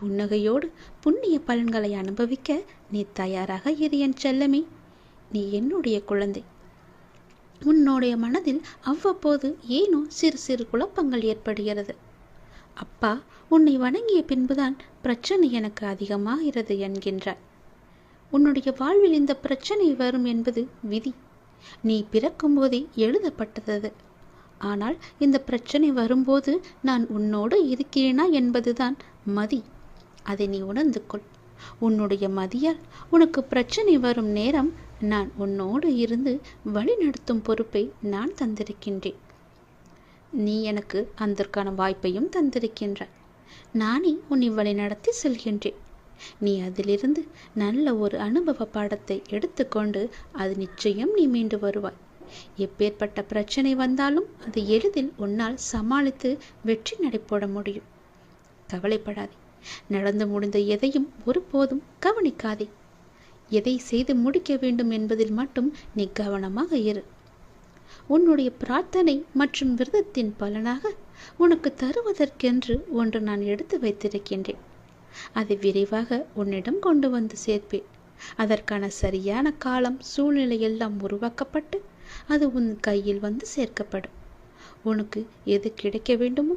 புன்னகையோடு புண்ணிய பலன்களை அனுபவிக்க நீ தயாராக இரு என் செல்லமே. நீ என்னுடைய குழந்தை. உன்னுடைய மனதில் அவ்வப்போது ஏனோ சிறு சிறு குழப்பங்கள் ஏற்படுகிறது. அப்பா உன்னை வணங்கிய பின்புதான் பிரச்சனை எனக்கு அதிகமாகிறது என்கின்றார். உன்னுடைய வாழ்வில் இந்த பிரச்சனை வரும் என்பது விதி. நீ பிறக்கும்போதே எழுதப்பட்டது. ஆனால் இந்த பிரச்சனை வரும்போது நான் உன்னோடு இருக்கிறேனா என்பதுதான் மதி. அதை நீ உணர்ந்து கொள் உன்னுடைய மதியால் உனக்கு பிரச்சனை வரும் நேரம் நான் உன்னோடு இருந்து வழிநடத்தும் பொறுப்பை நான் தந்திருக்கின்றேன். நீ எனக்கு அதற்கான வாய்ப்பையும் தந்திருக்கின்றாய். நானே உன்னை வழிநடத்தி செல்கின்றேன். நீ அதிலிருந்து நல்ல ஒரு அனுபவ பாடத்தை எடுத்துக்கொண்டு அது நிச்சயம் நீ மீண்டு வருவாய். எப்பேற்பட்ட பிரச்சனை வந்தாலும் அது எளிதில் உன்னால் சமாளித்து வெற்றி நடைபோட முடியும். கவலைப்படாதே. நடந்து முடிந்த எதையும் ஒருபோதும் கவனிக்காதே. எதை செய்து முடிக்க வேண்டும் என்பதில் மட்டும் நீ கவனமாக இரு. உன்னுடைய பிரார்த்தனை மற்றும் விரதத்தின் பலனாக உனக்கு தருவதற்கென்று ஒன்று நான் எடுத்து வைத்திருக்கின்றேன். அதை விரைவாக உன்னிடம் கொண்டு வந்து சேர்ப்பேன். அதற்கான சரியான காலம் சூழ்நிலை எல்லாம் உருவாக்கப்பட்டு அது உன் கையில் வந்து சேர்க்கப்படும். உனக்கு எது கிடைக்க வேண்டுமோ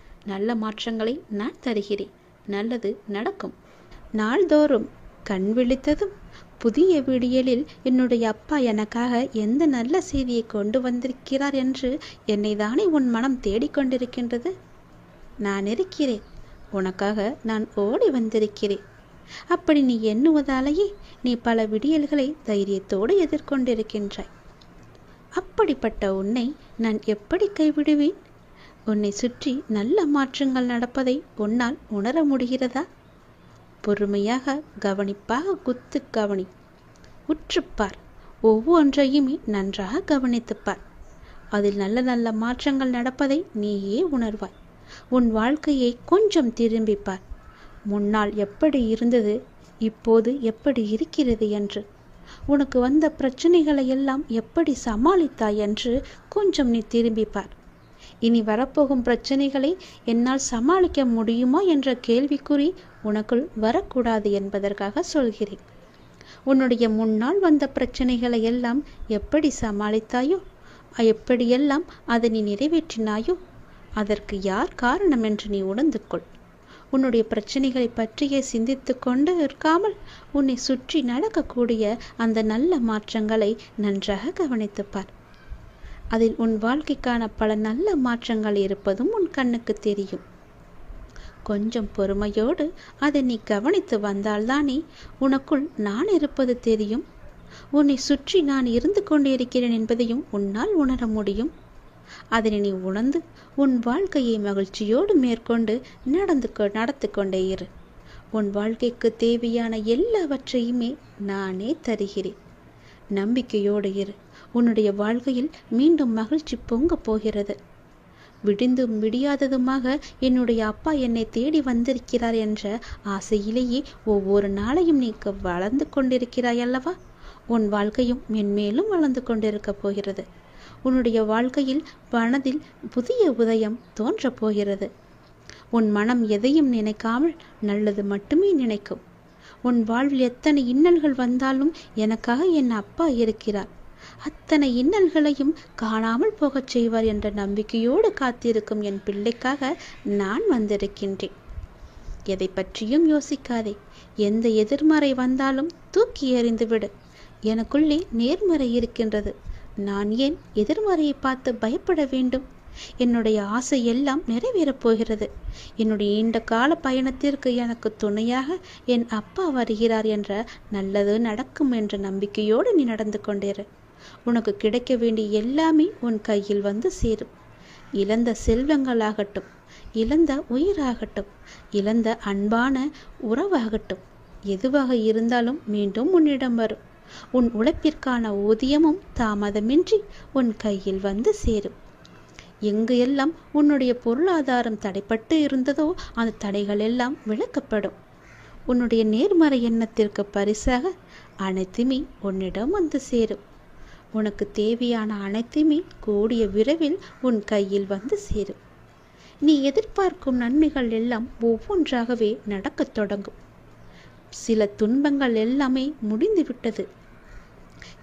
நல்ல மாற்றங்களை நான் தருகிறேன். நல்லது நடக்கும். நாள்தோறும் கண் விழித்ததும் புதிய விடியலில் என்னுடைய அப்பா எனக்காக எந்த நல்ல செய்தியை கொண்டு வந்திருக்கிறார் என்று என்னை தானே உன் மனம் தேடிக்கொண்டிருக்கின்றது நான் இருக்கிறேன். உனக்காக நான் ஓடி வந்திருக்கிறேன். அப்படி நீ எண்ணுவதாலேயே நீ பல விடியல்களை தைரியத்தோடு எதிர்கொண்டிருக்கின்றாய். அப்படிப்பட்ட உன்னை நான் எப்படி கைவிடுவேன்? உன்னை சுற்றி நல்ல மாற்றங்கள் நடப்பதை உன்னால் உணர முடிகிறதா? பொறுமையாக கவனிப்பாக குத்து கவனி. உற்றுப்பார் ஒவ்வொன்றையுமே நன்றாக கவனித்துப்பார் அதில் நல்ல நல்ல மாற்றங்கள் நடப்பதை நீயே உணர்வாய். உன் வாழ்க்கையை கொஞ்சம் திரும்பிப்பார் முன்னால் எப்படி இருந்தது இப்போது எப்படி இருக்கிறது என்று. உனக்கு வந்த பிரச்சனைகளை எல்லாம் எப்படி சமாளித்தாய் என்று கொஞ்சம் நீ திரும்பிப்பார் இனி வரப்போகும் பிரச்சனைகளை என்னால் சமாளிக்க முடியுமா என்ற கேள்விக்குறி உனக்குள் வரக்கூடாது என்பதற்காக சொல்கிறேன். உன்னுடைய முன்னால் வந்த பிரச்சனைகளை எல்லாம் எப்படி சமாளித்தாயோ எப்படியெல்லாம் அதை நீ நிறைவேற்றினாயோ அதற்கு யார் காரணம் என்று நீ உணர்ந்து கொள் உன்னுடைய பிரச்சனைகளை பற்றியே சிந்தித்து கொண்டு இருக்காமல் உன்னை சுற்றி நடக்கக்கூடிய அந்த நல்ல மாற்றங்களை நன்றாக கவனித்துப்பார். அதில் உன் வாழ்க்கைக்கான பல நல்ல மாற்றங்கள் இருப்பதும் உன் கண்ணுக்கு தெரியும். கொஞ்சம் பொறுமையோடு அதை நீ கவனித்து வந்தால்தானே உனக்குள் நான் இருப்பது தெரியும். உன்னை சுற்றி நான் இருந்து கொண்டிருக்கிறேன் என்பதையும் உன்னால் உணர முடியும். அதனை நீ உணர்ந்து உன் வாழ்க்கையை மகிழ்ச்சியோடு மேற்கொண்டு நடந்து கொ நடத்து கொண்டே இரு. உன் வாழ்க்கைக்கு தேவையான எல்லாவற்றையுமே நானே தருகிறேன். நம்பிக்கையோடு இரு. உன்னுடைய வாழ்க்கையில் மீண்டும் மகிழ்ச்சி பொங்கப் போகிறது. விடிந்தும் விடியாததுமாக என்னுடைய அப்பா என்னை தேடி வந்திருக்கிறார் என்ற ஆசையிலேயே ஒவ்வொரு நாளையும் நீ வளர்ந்து கொண்டிருக்கிறாய் அல்லவா? உன் வாழ்க்கையும் மென்மேலும் வளர்ந்து கொண்டிருக்கப் போகிறது. உன்னுடைய வாழ்க்கையில் மனதில் புதிய உதயம் தோன்றப் போகிறது. உன் மனம் எதையும் நினைக்காமல் நல்லது மட்டுமே நினைக்கும். உன் வாழ்வில் எத்தனை இன்னல்கள் வந்தாலும் எனக்காக என் அப்பா இருக்கிறார். அத்தனை இன்னல்களையும் காணாமல் போகச் செய்வார் என்ற நம்பிக்கையோடு காத்திருக்கும் என் பிள்ளைக்காக நான் வந்திருக்கின்றேன். எதை பற்றியும் யோசிக்காதே. எந்த எதிர்மறை வந்தாலும் தூக்கி எறிந்துவிடு. எனக்குள்ளே நேர்மறை இருக்கின்றது. நான் ஏன் எதிர்மறையை பார்த்து பயப்பட வேண்டும்? என்னுடைய ஆசை எல்லாம் நிறைவேறப் போகிறது. என்னுடைய நீண்ட கால பயணத்திற்கு எனக்கு துணையாக என் அப்பா வருகிறார் என்ற நல்லது நடக்கும் என்ற நம்பிக்கையோடு நீ நடந்து கொண்டிரு. உனக்கு கிடைக்க வேண்டிய எல்லாமே உன் கையில் வந்து சேரும். இழந்த செல்வங்களாகட்டும் இழந்த உயிராகட்டும் இழந்த அன்பான உறவாகட்டும் எதுவாக இருந்தாலும் மீண்டும் உன்னிடம் வரும். உன் உழைப்பிற்கான ஊதியமும் தாமதமின்றி உன் கையில் வந்து சேரும். எங்கு எல்லாம் உன்னுடைய பொருளாதாரம் தடைப்பட்டு இருந்ததோ அந்த தடைகள் எல்லாம் விளக்கப்படும் உன்னுடைய நேர்மறை எண்ணத்திற்கு பரிசாக அனைத்துமே உன்னிடம் வந்து சேரும். உனக்கு தேவையான அனைத்துமே கூடிய விரைவில் உன் கையில் வந்து சேரும். நீ எதிர்பார்க்கும் நன்மைகள் எல்லாம் ஒவ்வொன்றாகவே நடக்கத் தொடங்கும். சில துன்பங்கள் எல்லாமே முடிந்துவிட்டது.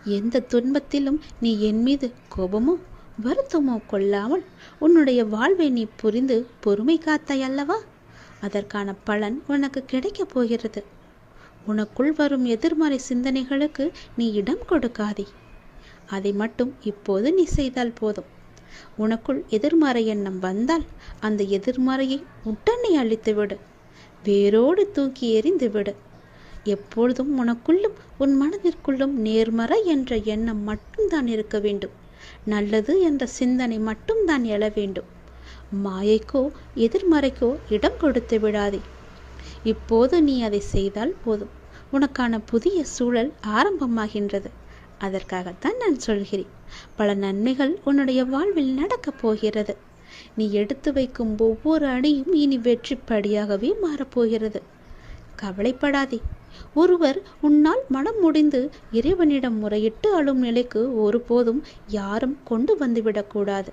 எந்த துன்பத்திலும் நீ என் மீது கோபமோ வருத்தமோ கொள்ளாமல் உன்னுடைய வாழ்வை நீ புரிந்து பொறுமை காத்தாய் அல்லவா? அதற்கான பலன் உனக்கு கிடைக்கப் போகிறது. உனக்குள் வரும் எதிர்மறை சிந்தனைகளுக்கு நீ இடம் கொடுக்காதே. அதை மட்டும் இப்போது நீ செய்தால் போதும். உனக்குள் எதிர்மறை எண்ணம் வந்தால் அந்த எதிர்மறையை உடனே அழித்துவிடு. வேரோடு தூக்கி எறிந்து விடு. எப்பொழுதும் உனக்குள்ளும் உன் மனதிற்குள்ளும் நேர்மறை என்ற எண்ணம் மட்டும்தான் இருக்க வேண்டும். நல்லது என்ற சிந்தனை மட்டும்தான் எழ வேண்டும். மாயைக்கோ எதிர்மறைக்கோ இடம் கொடுத்து விடாதே. இப்போது நீ அதை செய்தால் போதும். உனக்கான புதிய சூழல் ஆரம்பமாகின்றது. அதற்காகத்தான் நான் சொல்கிறேன். பல நன்மைகள் உன்னுடைய வாழ்வில் நடக்கப் போகிறது. நீ எடுத்து வைக்கும் ஒவ்வொரு அடியும் இனி வெற்றி படியாகவே மாறப்போகிறது. கவலைப்படாதே. ஒருவர் உன்னால் மனம் முடிந்து இறைவனிடம் முறையிட்டு அழும் நிலைக்கு ஒருபோதும் யாரும் கொண்டு வந்துவிடக்கூடாது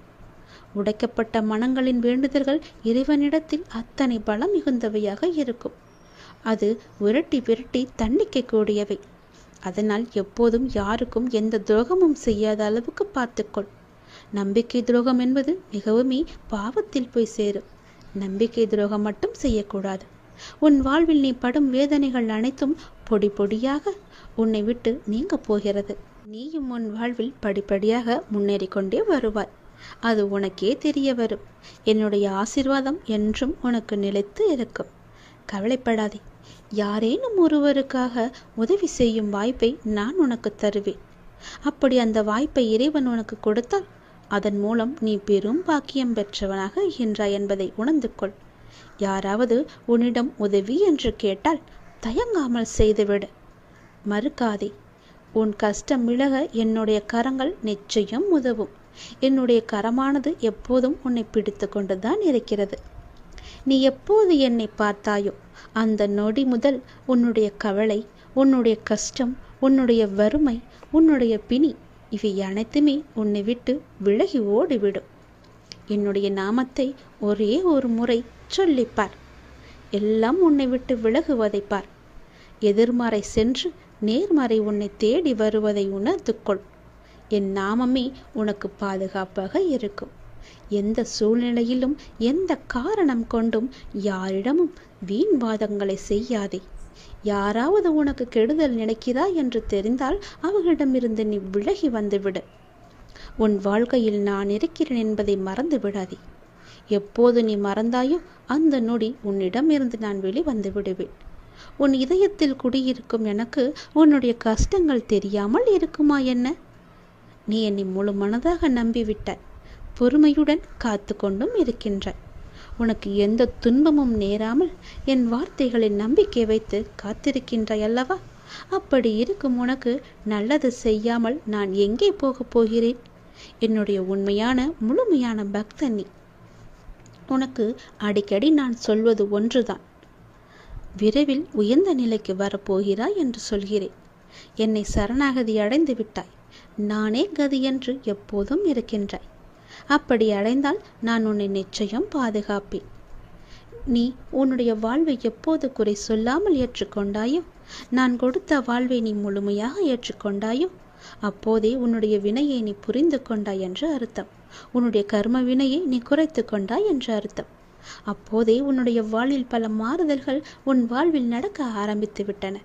உடைக்கப்பட்ட மனங்களின் வேண்டுதல்கள் இறைவனிடத்தில் அத்தனை பலம் மிகுந்தவையாக இருக்கும். அது விரட்டி விரட்டி தண்டிக்கக்கூடியவை அதனால் எப்போதும் யாருக்கும் எந்த துரோகமும் செய்யாத அளவுக்கு பார்த்துக்கொள். நம்பிக்கை துரோகம் என்பது மிகவுமே பாவத்தில் போய் சேரும். நம்பிக்கை துரோகம் மட்டும் செய்யக்கூடாது. உன் வாழ்வில் நீ படும் வேதனைகள் அனைத்தும் பொடி பொடியாக உன்னை விட்டு நீங்க போகிறது. நீயும் உன் வாழ்வில் படிப்படியாக முன்னேறி கொண்டே வருவாய். அது உனக்கே தெரிய வரும். என்னுடைய ஆசிர்வாதம் என்றும் உனக்கு நிலைத்து இருக்கும். கவலைப்படாதே. யாரேனும் ஒருவருக்காக உதவி செய்யும் வாய்ப்பை நான் உனக்கு தருவேன். அப்படி அந்த வாய்ப்பை இறைவன் உனக்கு கொடுத்தால் அதன் மூலம் நீ பெரும் பாக்கியம் பெற்றவனாக இருக்கின்றாய் என்பதை உணர்ந்து கொள். யாராவது உன்னிடம் உதவி என்று கேட்டால் தயங்காமல் செய்துவிடு. மறுக்காதே. உன் கஷ்டம் விலக என்னுடைய கரங்கள் நிச்சயம் உதவும். என்னுடைய கரமானது எப்போதும் உன்னை பிடித்து கொண்டுதான் இருக்கிறது. நீ எப்போது என்னை பார்த்தாயோ அந்த நொடி முதல் உன்னுடைய கவலை உன்னுடைய கஷ்டம் உன்னுடைய வறுமை உன்னுடைய பிணி இவை அனைத்துமே உன்னை விட்டு விலகி ஓடிவிடும். என்னுடைய நாமத்தை ஒரே ஒரு முறை சொல்லிப்பார். எல்லாம் உன்னை விட்டு விலகுவதை பார். எதிர்மறை சென்று நேர்மறை உன்னை தேடி வருவதை உணர்த்துக்கொள். என் நாமமே உனக்கு பாதுகாப்பாக இருக்கும். எந்த சூழ்நிலையிலும் எந்த காரணம் கொண்டும் யாரிடமும் வீண் வாதங்களை செய்யாதே. யாராவது உனக்கு கெடுதல் நினைக்கிறா என்று தெரிந்தால் அவர்களிடமிருந்து நீ விலகி வந்துவிடு. உன் வாழ்க்கையில் நான் இருக்கிறேன் என்பதை மறந்து விடாதே. எப்போது நீ மறந்தாயோ அந்த நொடி உன்னிடமிருந்து நான் வெளிவந்து விடுவேன். உன் இதயத்தில் குடியிருக்கும் எனக்கு உன்னுடைய கஷ்டங்கள் தெரியாமல் இருக்குமா என்ன? நீ என்னை முழு மனதாக நம்பிவிட்டாய் பொறுமையுடன் காத்து கொண்டும் இருக்கின்றாய் உனக்கு எந்த துன்பமும் நேராமல் என் வார்த்தைகளின் நம்பிக்கை வைத்து காத்திருக்கின்றாய் அல்லவா? அப்படி இருக்கும் உனக்கு நல்லது செய்யாமல் நான் எங்கே போகப் போகிறேன்? என்னுடைய உண்மையான முழுமையான பக்தன் நீ. உனக்கு அடிக்கடி நான் சொல்வது ஒன்றுதான். விரைவில் உயர்ந்த நிலைக்கு வரப்போகிறாய் என்று சொல்கிறேன். என்னை சரணாகதி அடைந்து விட்டாய். நானே கதி என்று எப்போதும் இருக்கின்றாய். அப்படி அடைந்தால் நான் உன்னை நிச்சயம் பாதுகாப்பேன். நீ உன்னுடைய வாழ்வை எப்போது குறை சொல்லாமல் ஏற்றுக்கொண்டாயோ நான் கொடுத்த வாழ்வை நீ முழுமையாக ஏற்றுக்கொண்டாயோ அப்போதே உன்னுடைய வினையை நீ புரிந்து கொண்டாய் என்று அர்த்தம். உன்னுடைய கர்ம வினையை நீ குறைத்து கொண்டாய் என்று அர்த்தம். அப்போதே உன்னுடைய வாழ்வில் பல மாறுதல்கள் உன் வாழ்வில் நடக்க ஆரம்பித்து விட்டன.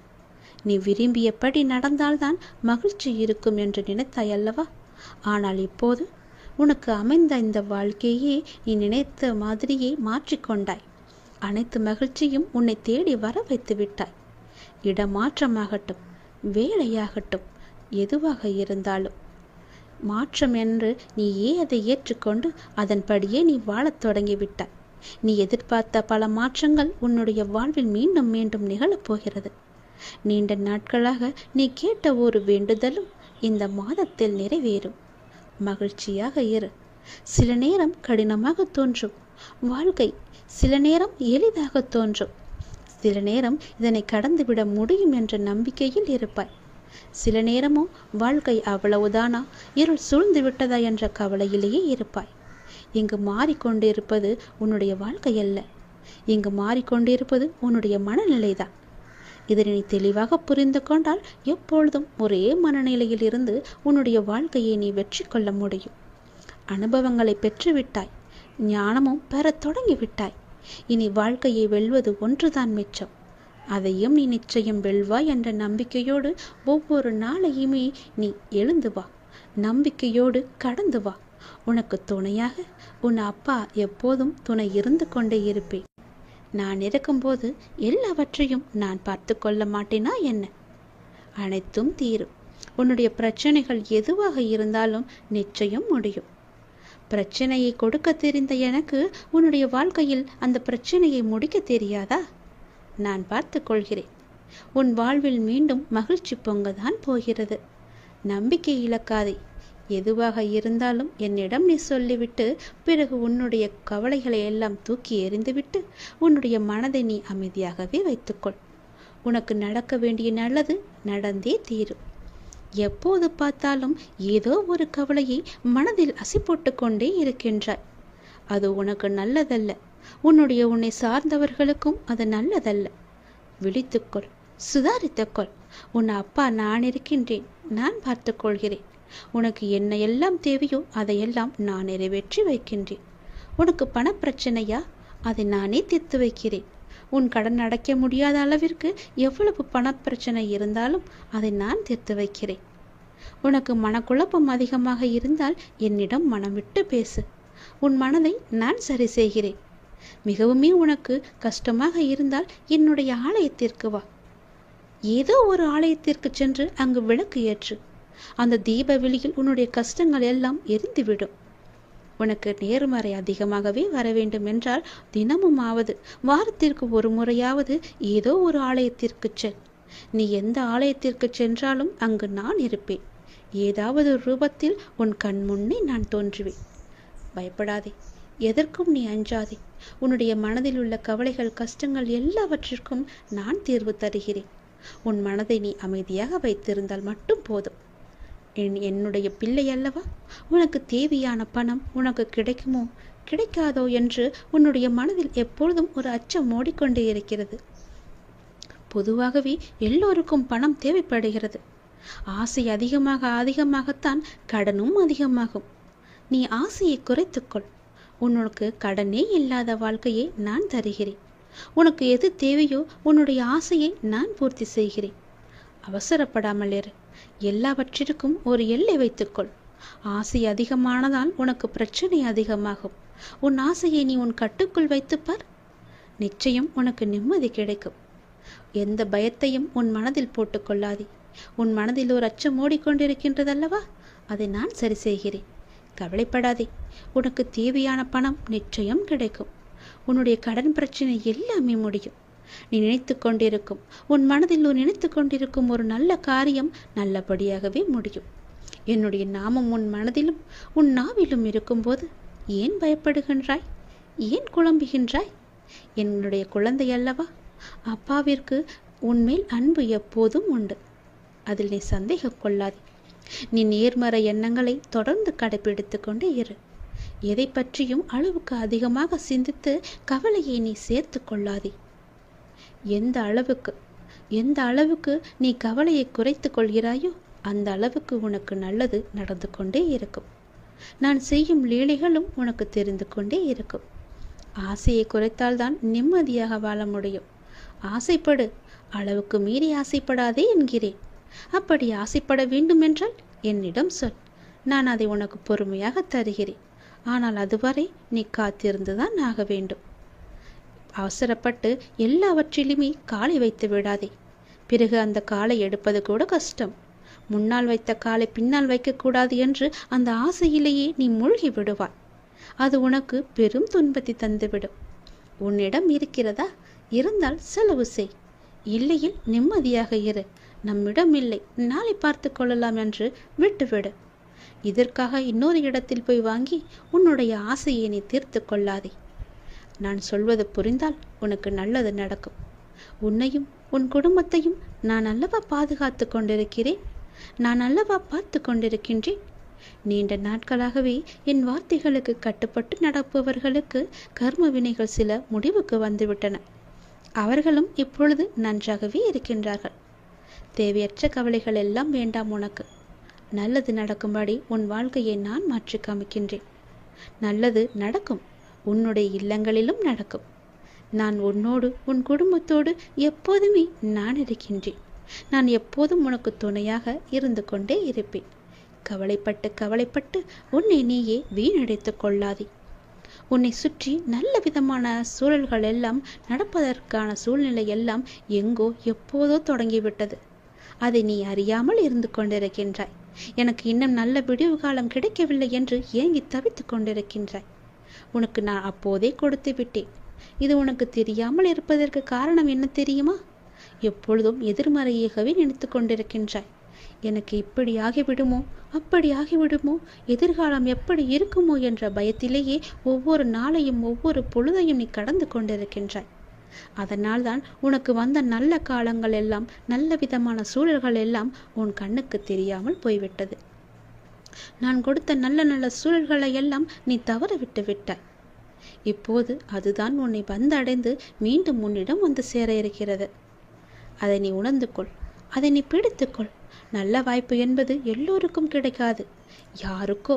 நீ விரும்பியபடி நடந்தால்தான் மகிழ்ச்சி இருக்கும் என்று நினைத்தாய் அல்லவா? ஆனால் இப்போது உனக்கு அமைந்த இந்த வாழ்க்கையே நீ நினைத்த மாதிரியே மாற்றிக்கொண்டாய் அனைத்து மகிழ்ச்சியும் உன்னை தேடி வர வைத்து விட்டாய். இடமாற்றமாகட்டும் வேலையாகட்டும் எதுவாக இருந்தாலும். மாற்றம் என்று நீ ஏ அதை ஏற்றுக்கொண்டு அதன்படியே நீ வாழத் தொடங்கிவிட்டாய் நீ எதிர்பார்த்த பல மாற்றங்கள் உன்னுடைய வாழ்வில் மீண்டும் மீண்டும் நிகழப்போகிறது நீண்ட நாட்களாக நீ கேட்ட ஒரு வேண்டுதலும் இந்த மாதத்தில் நிறைவேறும். மகிழ்ச்சியாக இரு. சில நேரம் கடினமாக தோன்றும். வாழ்க்கை சில நேரம் எளிதாக தோன்றும். சில நேரம் இதனை கடந்துவிட முடியும் என்ற நம்பிக்கையில் இருப்பாய். சில நேரமோ வாழ்க்கை அவ்வளவுதானா? இருள் சூழ்ந்து விட்டதா என்ற கவலையிலேயே இருப்பாய். இங்கு மாறிக்கொண்டிருப்பது உன்னுடைய வாழ்க்கை அல்ல. இங்கு மாறிக்கொண்டிருப்பது உன்னுடைய மனநிலைதான். இதனை நீ தெளிவாக புரிந்து கொண்டால் எப்பொழுதும் ஒரே மனநிலையில் இருந்து உன்னுடைய வாழ்க்கையை நீ வெற்றி கொள்ள முடியும். அனுபவங்களை பெற்றுவிட்டாய். ஞானமும் பெறத் தொடங்கிவிட்டாய். இனி வாழ்க்கையை வெல்வது ஒன்றுதான் மிச்சம். அதையும் நீ நிச்சயம் வெல்வாய் என்ற நம்பிக்கையோடு ஒவ்வொரு நாளையுமே நீ எழுந்து வா. நம்பிக்கையோடு கடந்து வா. உனக்கு துணையாக உன் அப்பா எப்போதும் துணை இருந்து கொண்டே இருப்பேன். நான் இருக்கும்போது எல்லாவற்றையும் நான் பார்த்து கொள்ள மாட்டேனா என்ன? அனைத்தும் தீரும். உன்னுடைய பிரச்சனைகள் எதுவாக இருந்தாலும் நிச்சயம் முடியும். பிரச்சனையை கொடுக்க தெரிந்த எனக்கு உன்னுடைய வாழ்க்கையில் அந்த பிரச்சனையை முடிக்க தெரியாதா? நான் பார்த்து கொள்கிறேன். உன் வாழ்வில் மீண்டும் மகிழ்ச்சி பொங்கதான் போகிறது. நம்பிக்கை இழக்காதே. எதுவாக இருந்தாலும் என்னிடம் நீ சொல்லிவிட்டு பிறகு உன்னுடைய கவலைகளை எல்லாம் தூக்கி எறிந்துவிட்டு உன்னுடைய மனதை நீ அமைதியாகவே வைத்துக்கொள். உனக்கு நடக்க வேண்டிய நல்லது நடந்தே தீரும் எப்போது பார்த்தாலும் ஏதோ ஒரு கவலையை மனதில் அசி போட்டுக்கொண்டே இருக்கின்றாய். அது உனக்கு நல்லதல்ல. உன்னுடைய உன்னை சார்ந்தவர்களுக்கும் அது நல்லதல்ல. விழித்துக்கொள் சுதாரித்துக்கொள். உன் அப்பா நான் இருக்கின்றேன் நான் பார்த்துக்கொள்கிறேன். உனக்கு என்ன எல்லாம் தேவையோ அதையெல்லாம் நான் நிறைவேற்றி வைக்கின்றேன். உனக்கு பணப்பிரச்சனையா? அதை நானே தீர்த்து வைக்கிறேன். உன் கடன் அடைக்க முடியாத அளவிற்கு எவ்வளவு பணப்பிரச்சனை இருந்தாலும் அதை நான் தீர்த்து வைக்கிறேன். உனக்கு மனக்குழப்பம் அதிகமாக இருந்தால் என்னிடம் மனம் விட்டு பேசு. உன் மனதை நான் சரி செய்கிறேன். மிகவுமே உனக்கு கஷ்டமாக இருந்தால் என்னுடைய ஆலயத்திற்கு வா. ஏதோ ஒரு ஆலயத்திற்கு சென்று அங்கு விளக்கு ஏற்று. அந்த தீப வெளியில் உன்னுடைய கஷ்டங்கள் எல்லாம் எரிந்துவிடும். உனக்கு நேர்மறை அதிகமாகவே வர வேண்டும் என்றால் தினமும் ஆவது வாரத்திற்கு ஒரு முறையாவது ஏதோ ஒரு ஆலயத்திற்கு செல். நீ எந்த ஆலயத்திற்கு சென்றாலும் அங்கு நான் இருப்பேன். ஏதாவது ரூபத்தில் உன் கண் முன்னே நான் தோன்றுவேன். பயப்படாதே. எதற்கும் நீ அஞ்சாதே. உன்னுடைய மனதில் உள்ள கவலைகள் கஷ்டங்கள் எல்லாவற்றிற்கும் நான் தீர்வு தருகிறேன். உன் மனதை நீ அமைதியாக வைத்திருந்தால் மட்டும் போதும். என் என்னுடைய பிள்ளை அல்லவா? உனக்கு தேவையான பணம் உனக்கு கிடைக்குமோ? கிடைக்காதோ என்று உன்னுடைய மனதில் எப்பொழுதும் ஒரு அச்சம் ஓடிக்கொண்டே இருக்கிறது. பொதுவாகவே எல்லோருக்கும் பணம் தேவைப்படுகிறது. ஆசை அதிகமாக அதிகமாகத்தான் கடனும் அதிகமாகும். நீ ஆசையை குறைத்துக்கொள். உனக்கு கடனே இல்லாத வாழ்க்கையை நான் தருகிறேன். உனக்கு எது தேவையோ உன்னுடைய ஆசையை நான் பூர்த்தி செய்கிறேன். அவசரப்படாமல் இரு. எல்லாவற்றிற்கும் ஒரு எல்லை வைத்துக்கொள். ஆசை அதிகமானதால் உனக்கு பிரச்சனை அதிகமாகும். உன் ஆசையை நீ உன் கட்டுக்குள் வைத்துப்பார் நிச்சயம் உனக்கு நிம்மதி கிடைக்கும். எந்த பயத்தையும் உன் மனதில் போட்டுக்கொள்ளாதே உன் மனதில் ஒரு அச்சம் ஓடிக்கொண்டிருக்கின்றதல்லவா? அதை நான் சரி செய்கிறேன். கவலைப்படாதே. உனக்கு தேவையான பணம் நிச்சயம் கிடைக்கும். உன்னுடைய கடன் பிரச்சனை எல்லாமே முடியும். நீ நினைத்து கொண்டிருக்கும். உன் மனதில் நீ நினைத்து கொண்டிருக்கும் ஒரு நல்ல காரியம் நல்லபடியாகவே முடியும். என்னுடைய நாமம் உன் மனதிலும் உன் நாவிலும் இருக்கும்போது ஏன் பயப்படுகின்றாய்? ஏன் குழம்புகின்றாய்? என்னுடைய குழந்தை அல்லவா? அப்பாவிற்கு உன்மேல் அன்பு எப்போதும் உண்டு. அதில் நீ சந்தேகம் கொள்ளாதே. நீ நேர்மறை எண்ணங்களை தொடர்ந்து கடைபிடித்து கொண்டே இரு. எதை பற்றியும் அளவுக்கு அதிகமாக சிந்தித்து கவலையை நீ சேர்த்து கொள்ளாதே. எந்த அளவுக்கு எந்த அளவுக்கு நீ கவலையை குறைத்து கொள்கிறாயோ அந்த அளவுக்கு உனக்கு நல்லது நடந்து கொண்டே இருக்கும். நான் செய்யும் லீலைகளும் உனக்கு தெரிந்து கொண்டே இருக்கும். ஆசையை குறைத்தால்தான் நிம்மதியாக வாழ முடியும். ஆசைப்படு அளவுக்கு மீறி ஆசைப்படாதே என்கிறேன். அப்படி ஆசைப்பட வேண்டுமென்றால் என்னிடம் சொல். நான் அதை உனக்கு பொறுமையாக தருகிறேன். ஆனால் அதுவரை நீ காத்திருந்துதான் ஆக வேண்டும். அவசரப்பட்டு எல்லாவற்றிலுமே காலை வைத்து விடாதே. பிறகு அந்த காலை எடுப்பது கூட கஷ்டம். முன்னால் வைத்த காலை பின்னால் வைக்கக்கூடாது என்று அந்த ஆசையிலேயே நீ மூழ்கி விடுவாய். அது உனக்கு பெரும் துன்பத்தை தந்துவிடும். உன்னிடம் இருக்கிறதா? இருந்தால் செலவு செய். இல்லையில் நிம்மதியாக இரு. நம்மிடம் இல்லை. நாளை பார்த்து கொள்ளலாம் என்று விட்டுவிடு. இதற்காக இன்னொரு இடத்தில் போய் வாங்கி உன்னுடைய ஆசையை நீ தீர்த்து கொள்ளாதே. நான் சொல்வது புரிந்தால் உனக்கு நல்லது நடக்கும். உன்னையும் உன் குடும்பத்தையும் நான் அல்லவா பாதுகாத்து கொண்டிருக்கிறேன்? நான் அல்லவா பார்த்து கொண்டிருக்கின்றேன்? நீண்ட நாட்களாகவே என் வார்த்தைகளுக்கு கட்டுப்பட்டு நடப்பவர்களுக்கு கர்ம வினைகள் சில முடிவுக்கு வந்துவிட்டன. அவர்களும் இப்பொழுது நன்றாகவே இருக்கின்றார்கள். தேவையற்ற கவலைகள் எல்லாம் வேண்டாம் உனக்கு. நல்லது நடக்கும்படி உன் வாழ்க்கையை நான் மாற்றி காமிக்கின்றேன். நல்லது நடக்கும். உன்னுடைய இல்லங்களிலும் நடக்கும். நான் உன்னோடு உன் குடும்பத்தோடு எப்போதுமே நான் இருக்கின்றேன். நான் எப்போதும் உனக்கு துணையாக இருந்து கொண்டே இருப்பேன். கவலைப்பட்டு கவலைப்பட்டு உன்னை நீயே வீணடைத்து கொள்ளாதே. உன்னை சுற்றி நல்ல விதமான சூழல்கள் எல்லாம் நடப்பதற்கான சூழ்நிலை எல்லாம் எங்கோ எப்போதோ தொடங்கிவிட்டது. அதை நீ அறியாமல் இருந்து கொண்டிருக்கின்றாய். எனக்கு இன்னும் நல்ல விடிவு காலம் கிடைக்கவில்லை என்று ஏங்கி தவித்துக் கொண்டிருக்கின்றாய். உனக்கு நான் அப்போதே கொடுத்து விட்டேன். இது உனக்கு தெரியாமல் இருப்பதற்கு காரணம் என்ன தெரியுமா? எப்பொழுதும் எதிர்மறையாகவே நினைத்து கொண்டிருக்கின்றாய். எனக்கு இப்படி ஆகிவிடுமோ? அப்படி ஆகிவிடுமோ? எதிர்காலம் எப்படி இருக்குமோ என்ற பயத்திலேயே ஒவ்வொரு நாளையும் ஒவ்வொரு பொழுதையும் நீ கடந்து கொண்டிருக்கின்றாய். அதனால்தான் உனக்கு வந்த நல்ல காலங்கள் எல்லாம் நல்ல விதமான சூழல்கள் எல்லாம் உன் கண்ணுக்கு தெரியாமல் போய்விட்டது. நான் கொடுத்த நல்ல நல்ல சூழல்களை எல்லாம் நீ தவற விட்டு விட்டாய். இப்போது அதுதான் உன்னை வந்தடைந்து மீண்டும் உன்னிடம் வந்து சேர இருக்கிறது. அதை நீ உணர்ந்து கொள் அதை நீ பிடித்துக்கொள். நல்ல வாய்ப்பு என்பது எல்லோருக்கும் கிடைக்காது. யாருக்கோ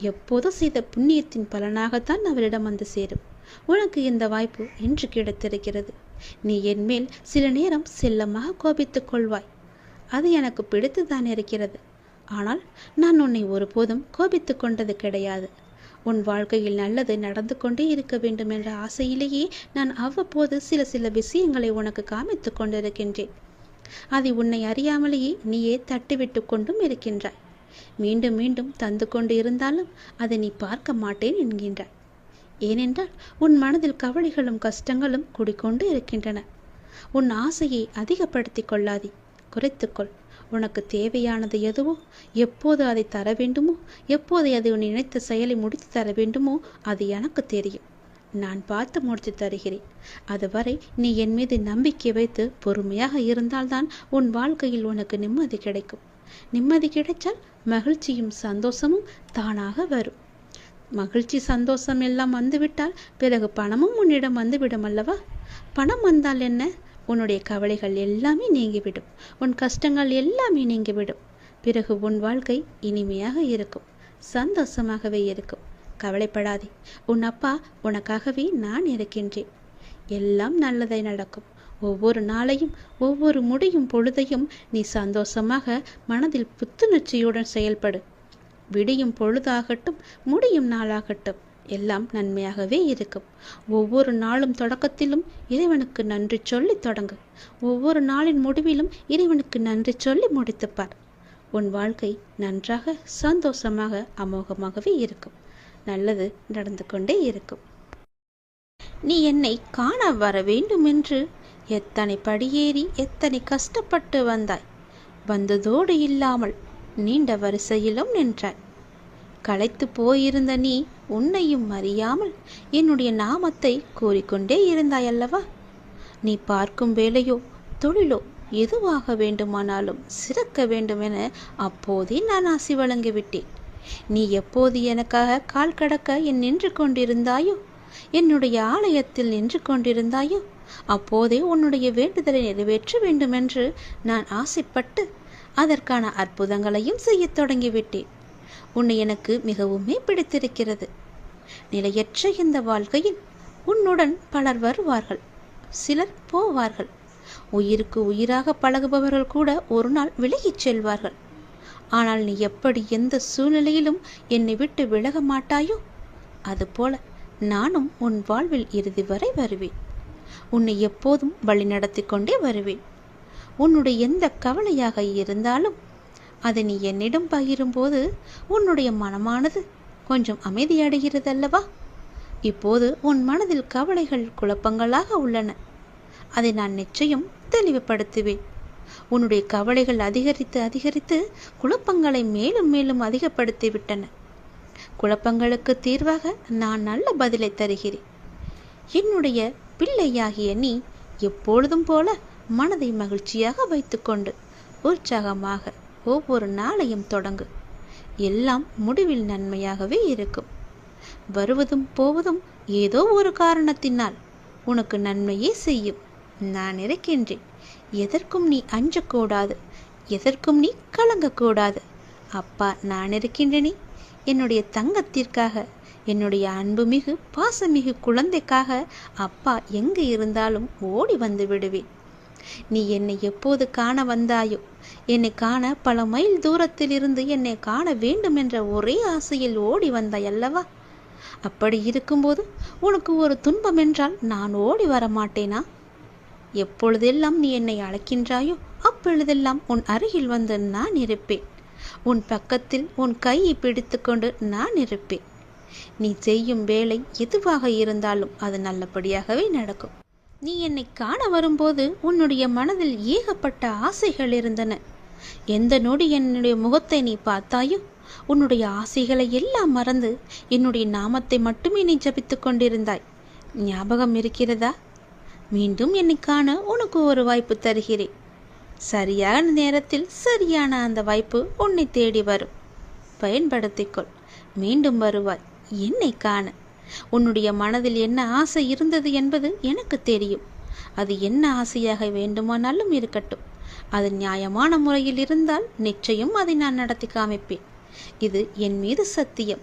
எப்போதோ செய்த புண்ணியத்தின் பலனாகத்தான் அவரிடம் வந்து சேரும். உனக்கு இந்த வாய்ப்பு இன்று கிடைத்திருக்கிறது. நீ என்மேல் சில நேரம் செல்லமாக கோபித்துக் கொள்வாய். அது எனக்கு பிடித்துதான் இருக்கிறது. ஆனால் நான் உன்னை ஒருபோதும் கோபித்து கொண்டது கிடையாது. உன் வாழ்க்கையில் நல்லது நடந்து கொண்டே இருக்க வேண்டும் என்ற ஆசையிலேயே நான் அவ்வப்போது சில சில விஷயங்களை உனக்கு காமித்து கொண்டிருக்கின்றேன். அதை உன்னை அறியாமலேயே நீயே தட்டிவிட்டு கொண்டும் இருக்கின்றாய். மீண்டும் மீண்டும் தந்து கொண்டு இருந்தாலும் அதை நீ பார்க்க மாட்டேன் என்கின்றாய். ஏனென்றால் உன் மனதில் கவலைகளும் கஷ்டங்களும் குடிக்கொண்டு இருக்கின்றன. உன் ஆசையை அதிகப்படுத்திக் கொள்ளாதே. குறைத்துக்கொள் உனக்கு தேவையானது எதுவோ எப்போது அதை தர வேண்டுமோ எப்போது அதை உன் நினைத்த செயலை முடித்து தர வேண்டுமோ அது எனக்கு தெரியும். நான் பார்த்து முடித்து தருகிறேன். அதுவரை நீ என் மீது நம்பிக்கை வைத்து பொறுமையாக இருந்தால்தான் உன் வாழ்க்கையில் உனக்கு நிம்மதி கிடைக்கும். நிம்மதி கிடைச்சால் மகிழ்ச்சியும் சந்தோஷமும் தானாக வரும். மகிழ்ச்சி சந்தோஷம் எல்லாம் வந்துவிட்டால் பிறகு பணமும் உன்னிடம் வந்துவிடும் அல்லவா? பணம் வந்தால் என்ன? உன்னுடைய கவலைகள் எல்லாமே நீங்கிவிடும். உன் கஷ்டங்கள் எல்லாமே நீங்கிவிடும். பிறகு உன் வாழ்க்கை இனிமையாக இருக்கும். சந்தோஷமாகவே இருக்கும். கவலைப்படாதே. உன் அப்பா உனக்காகவே நான் இருக்கின்றேன். எல்லாம் நல்லதை நடக்கும். ஒவ்வொரு நாளையும் ஒவ்வொரு முடியும் பொழுதையும் நீ சந்தோஷமாக மனதில் புத்துணர்ச்சியுடன் செயல்படு. விடியும் பொழுதாகட்டும் முடியும் நாளாகட்டும். எல்லாம் நன்மையாகவே இருக்கும். ஒவ்வொரு நாளும் தொடக்கத்திலும் இறைவனுக்கு நன்றி சொல்லி தொடங்கு. ஒவ்வொரு நாளின் முடிவிலும் இறைவனுக்கு நன்றி சொல்லி முடித்துப்பார். உன் வாழ்க்கை நன்றாக சந்தோஷமாக அமோகமாகவே இருக்கும். நல்லது நடந்து கொண்டே இருக்கும். நீ என்னை காண வர வேண்டும் என்று எத்தனை படியேறி எத்தனை கஷ்டப்பட்டு வந்தாய்? வந்ததோடு இல்லாமல் நீண்ட வரிசையிலும் நின்றாய். களைத்து போயிருந்த நீ உன்னையும் அறியாமல் என்னுடைய நாமத்தை கூறிக்கொண்டே இருந்தாய் அல்லவா நீ பார்க்கும் வேலையோ தொழிலோ எதுவாக வேண்டுமானாலும் சிறக்க வேண்டும் என அப்போதே நான் ஆசி வழங்கிவிட்டேன். நீ எப்போது எனக்காக கால் கடக்க என் நின்று கொண்டிருந்தாயோ? என்னுடைய ஆலயத்தில் நின்று கொண்டிருந்தாயோ? அப்போதே உன்னுடைய வேண்டுதலை நிறைவேற்ற வேண்டுமென்று நான் ஆசைப்பட்டு அதற்கான அற்புதங்களையும் செய்யத் தொடங்கிவிட்டேன். உன்னை எனக்கு மிகவுமே பிடித்திருக்கிறது. நிலையற்ற இந்த வாழ்க்கையில் உன்னுடன் பலர் வருவார்கள் சிலர் போவார்கள். உயிருக்கு உயிராக பழகுபவர்கள் கூட ஒரு நாள் விலகிச் செல்வார்கள். ஆனால் நீ எப்படி எந்த சூழ்நிலையிலும் என்னை விட்டு விலக மாட்டாயோ? அதுபோல நானும் உன் வாழ்வில் இறுதி வரை வருவேன். உன்னை எப்போதும் வழி நடத்தி கொண்டே வருவேன். உன்னுடைய எந்த கவலையாக இருந்தாலும் அதை நீ என்னிடம் பகிரும்போது உன்னுடைய மனமானது கொஞ்சம் அமைதியடைகிறது அல்லவா இப்போது உன் மனதில் கவலைகள் குழப்பங்களாக உள்ளன. அதை நான் நிச்சயம் தெளிவுபடுத்துவேன். உன்னுடைய கவலைகள் அதிகரித்து அதிகரித்து குழப்பங்களை மேலும் மேலும் அதிகப்படுத்திவிட்டன குழப்பங்களுக்கு தீர்வாக நான் நல்ல பதிலை தருகிறேன். என்னுடைய பிள்ளையாகிய நீ எப்பொழுதும் போல மனதை மகிழ்ச்சியாக வைத்துக்கொண்டு உற்சாகமாக ஒவ்வொரு நாளையும் தொடங்கு. எல்லாம் முடிவில் நன்மையாகவே இருக்கும். வருவதும் போவதும் ஏதோ ஒரு காரணத்தினால் உனக்கு நன்மையே செய்யும். நான் இருக்கின்றேன் எதற்கும் நீ அஞ்சக்கூடாது எதற்கும் நீ கலங்கக்கூடாது. அப்பா நான் இருக்கின்றனே என்னுடைய தங்கத்திற்காக என்னுடைய அன்புமிகு பாசமிகு குழந்தைக்காக அப்பா எங்கு இருந்தாலும் ஓடி வந்து விடுவேன். நீ என்னை எப்போது காண வந்தாயோ? என்னை காண பல மைல் தூரத்தில் இருந்து என்னை காண வேண்டும் என்ற ஒரே ஆசையில் ஓடி வந்தாய் அல்லவா? அப்படி இருக்கும்போது உனக்கு ஒரு துன்பம் என்றால் நான் ஓடி வர மாட்டேனா? எப்பொழுதெல்லாம் நீ என்னை அழைக்கின்றாயோ அப்பொழுதெல்லாம் உன் அருகில் வந்து நான் இருப்பேன். உன் பக்கத்தில் உன் கையை பிடித்துக்கொண்டு நான் இருப்பேன். நீ செய்யும் வேலை எதுவாக இருந்தாலும் அது நல்லபடியாகவே நடக்கும். நீ என்னை காண வரும்போது உன்னுடைய மனதில் ஏகப்பட்ட ஆசைகள் இருந்தன. எந்த நொடி என்னுடைய முகத்தை நீ பார்த்தாயோ உன்னுடைய ஆசைகளை எல்லாம் மறந்து என்னுடைய நாமத்தை மட்டுமே நீ ஜபித்து கொண்டிருந்தாய். ஞாபகம் இருக்கிறதா? மீண்டும் என்னை காண உனக்கு ஒரு வாய்ப்பு தருகிறேன். சரியான நேரத்தில் சரியான அந்த வாய்ப்பு உன்னை தேடி வரும். பயன்படுத்திக்கொள் மீண்டும் வருவாய். என்னை காண. உன்னுடைய மனதில் என்ன ஆசை இருந்தது என்பது எனக்கு தெரியும். அது என்ன ஆசையாக வேண்டுமானாலும் இருக்கட்டும். அது நியாயமான முறையில் இருந்தால் நிச்சயம் அதை நான் நடத்தி காமிப்பேன். இது என் மீது சத்தியம்.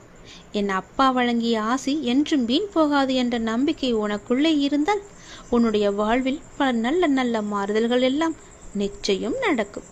என் அப்பா வழங்கிய ஆசி என்றும் வீண் போகாது என்ற நம்பிக்கை உனக்குள்ளே இருந்தால் உன்னுடைய வாழ்வில் பல நல்ல நல்ல மாறுதல்கள் எல்லாம் நிச்சயம் நடக்கும்.